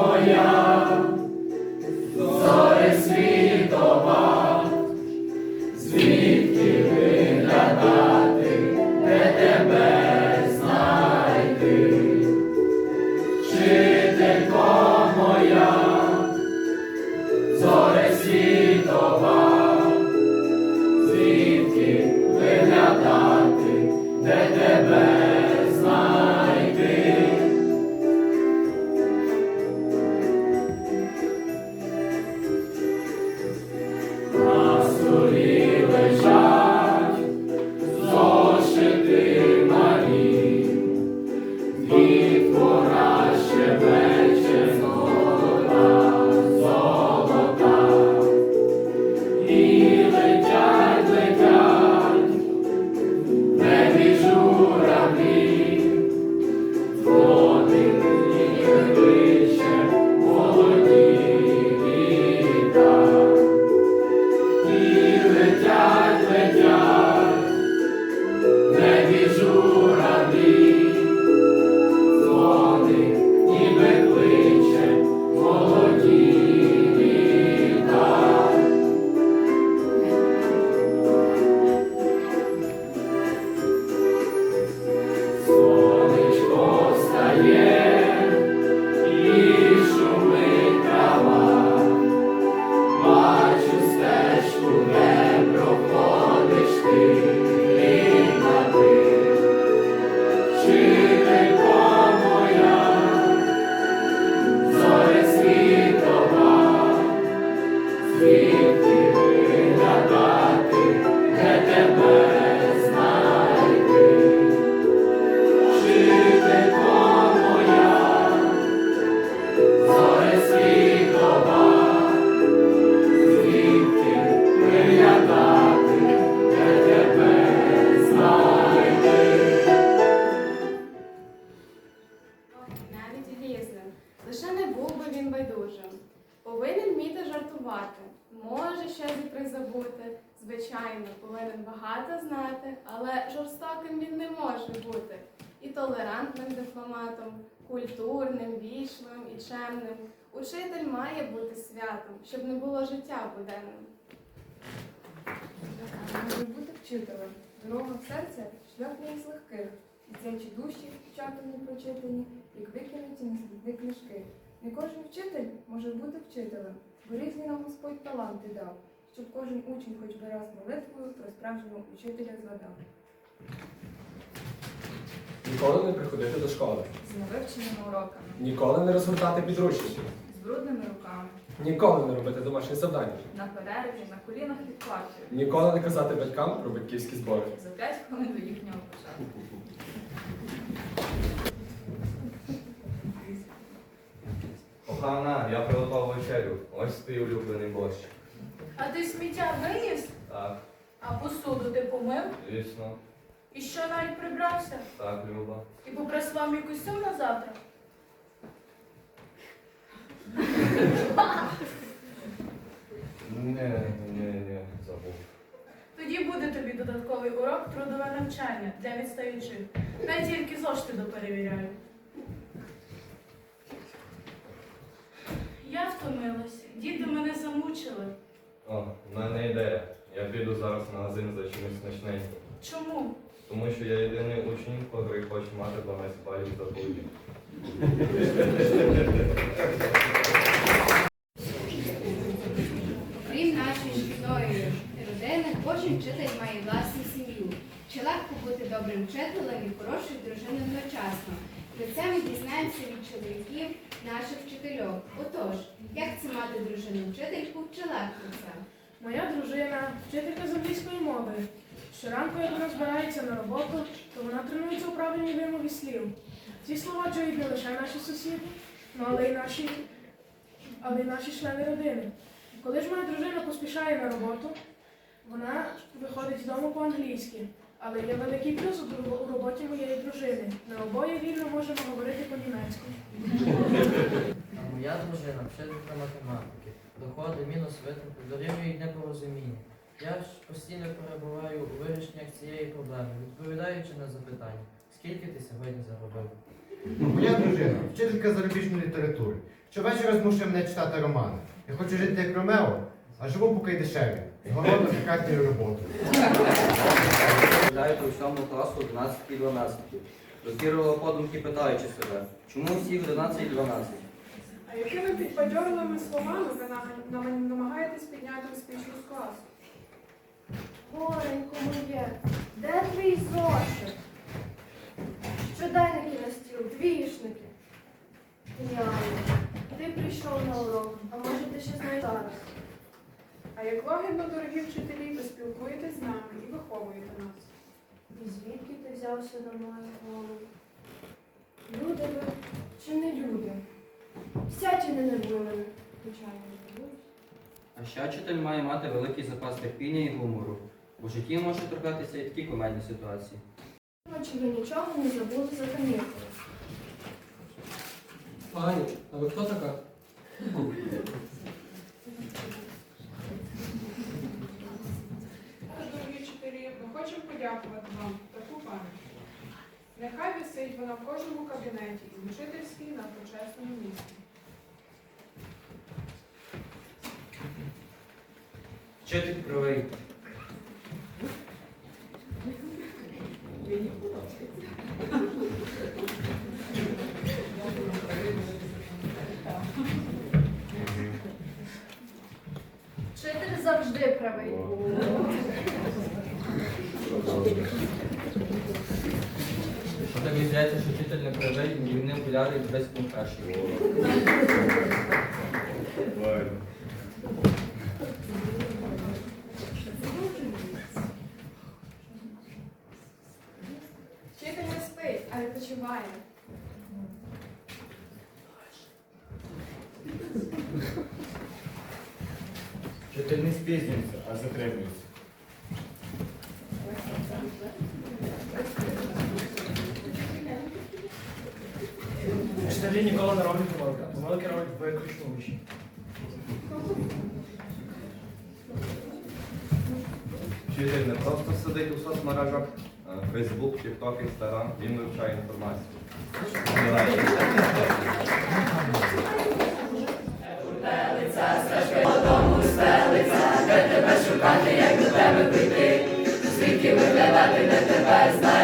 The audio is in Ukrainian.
Навіть багато знати, але жорстоким він не може бути. І толерантним дипломатом, культурним, вічливим і чемним. Учитель має бути святом, щоб не було життя буденним. Може бути вчителем. Дорога в серце шлях не із легких. Дитячі душі, чатом не прочитані, як викинуті на сліди книжки. Не кожен вчитель може бути вчителем, бо різні нам Господь таланти дав, щоб кожен учень хоч би раз молитвою про справжнього учителя згадав. Ніколи не приходити до школи. З невивченими уроками, Ніколи не розгортати підручники. з брудними руками, Ніколи не робити домашні завдання. на перерві, на колінах під партою, Ніколи не казати батькам про батьківські збори. за 5 хвилин до їхнього початку. Охана, я приготував вечерю. Ось твій улюблений борщ. А ти сміття виніс? Так, А посуду ти помив? звісно, І що навіть прибрався? так, Люба. І попрасував мій костюм на завтра? Не, не, не, забув. Тоді буде тобі додатковий урок трудове навчання для відстаючих. Не тільки зошти доперевіряю. Я втомилась. Діти мене замучили. О, в мене ідея. Я піду зараз в магазин за чимось смачненьким. Чому? Тому що я єдиний учень, котрий хоче мати 12 балів за будні. Крім нашої шкільної родини, кожен вчитель має власну сім'ю. Чи легко бути добрим вчителем і хорошою дружиною одночасно? Про це ми дізнаємося від чоловіків наших вчительок. Отож, як це мати дружину вчительку, це? Моя дружина вчителька з англійської мови. Щоранку, як вона збирається на роботу, то вона тренується у правильній вимові слів. Ці слова чують не лише наші сусіди, ну, але й наші, але й наші члени родини. Коли ж моя дружина поспішає на роботу, вона виходить з дому по-англійськи. Але є великий плюс у роботі моєї дружини. Ми обоє вільно можемо говорити по-німецьку. А моя дружина вчителька математики. Доходи, мінус витрати дорівнюють непорозуміння. Я ж постійно перебуваю у вирішеннях цієї проблеми, відповідаючи на запитання, скільки ти сьогодні заробив? Моя дружина, вчителька зарубіжної літератури. Щовечора змушує мене читати романи. Я хочу жити як Ромео, а живу поки й дешеві. З голодною прекрасною роботою. Гуляють у 7 класу 11 і 12. Розкірувала подумки, питаючи себе, чому всі 11 і 12? А якими підбадьорливими словами ви нам- намагаєтесь підняти успішність класу? Горенько моє, де твій зошит? Щоденники на стіл, двішники. Геніально. Ти прийшов на урок, а може ти ще знаєш зараз. А як лагідно, дорогі вчителі, ви спілкуєтесь з нами і виховуєте нас. І звідки ти взявся на мою голову? Люди ви чи не люди? Сядь і не нервуй мене. Звичайно, не нервуй. А ще вчитель має мати великий запас терпіння і гумору. У житті може траплятися і такі комедні ситуації. Чи ви нічого не забули за канікули? Пані, а ви хто така? Тож, дорогі вчителі, ми подякувати вам таку пам'ять. Нехай висить вона в кожному кабінеті і в учительській на почесному місці. Вчитель правий. Вчитель завжди правий. Що тобі здається, що вчитель не правий, і він окуляри і десь був перший. Вчитель не спить, а відпочиває. Вчитель не спізнюється, а затримується. Вчителі ніколи не роблять помилки, а помилки роблять виключно учні. Вчитель не просто сидить у соцмережах, Фейсбук, TikTok, Instagram, він вивчає інформацію. Звідки виглядати, де тебе знайти?